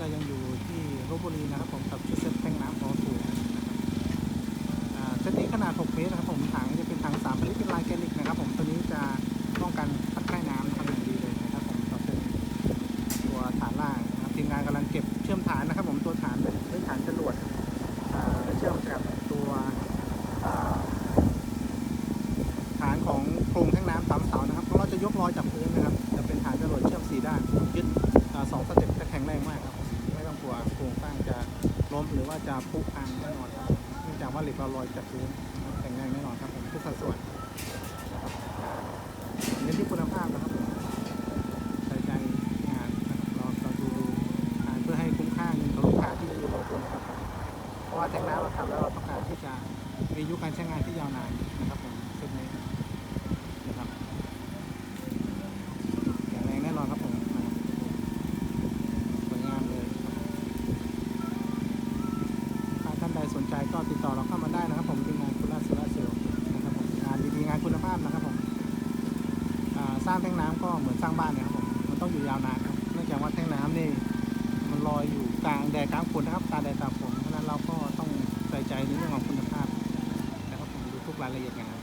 เรายังอยู่ที่ลบบุรีนะครับผมกับชุดเซ็ตแทงน้ำของถูนะครับอ่าเซตนี้ขนาด 6 เมตรนะครับผมถังจะเป็นถัง3ลิตรเป็นลายแกนิกนะครับผมตัวนี้จะป้องกันพัดใต้น้ำนะครับอย่างดีเลยนะครับผมต่อเป็นตัวฐานล่างนะครับทีมงานกำลังเก็บเชื่อมฐานนะครับผมตัวฐานเป็นฐานจรวดเชื่อมกับตัวฐานของโครงแท่งน้ำสามเสานะครับเพราะเราจะยกลอยจากพื้นนะครับจะเป็ นฐานจรวดเชื่อมสี่ด้านยึดอสองสเต็ปจะแข็งแรงมากครับผมไม่ต้องกลัวโครงสร้างจะล้มหรือว่าจะพุพังแน่นอนครับเนื่องจากว่าเหล็กเราลอยจากพื้นนะครับแข็งแรงแน่นอนครับผมทุกสัดส่วนเน้นที่คุณภาพนะครับผมใส่ใจงานรับเราเราดูงานเพื่อให้คุ้มค่าเงินลูกค้าที่อยู่กับคุณครับเพราะว่าแทงน้ำเราทำแล้วเราต้องการที่จะมีอายุการใช้งานที่ยาวนานนะครับผมเซตนี้นะครับแข็งแรงแน่นอนครับผมนะครับ สวยงามเลยถ้าท่านใดสนใจก็ ติดต่อเราเข้ามาได้นะครับ ผมเป็นงานคุณราสุรเซลนะครับผมงานดีๆงานคุณภาพนะครับผมสร้างแท่งน้ำก็เหมือนสร้างบ้านนะครับผมมันต้องอยู่ยาวนานครับเนื่องจากว่าแท่งน้ำนี่มันลอยอยู่กลางแดดกลางฝนนะครับกลางแดดกลางฝนเพราะฉะนั้นเราก็ต้องใส่ใจในเรื่องของคุณภาพนะครับผมดูทุกรายละเอียดงาน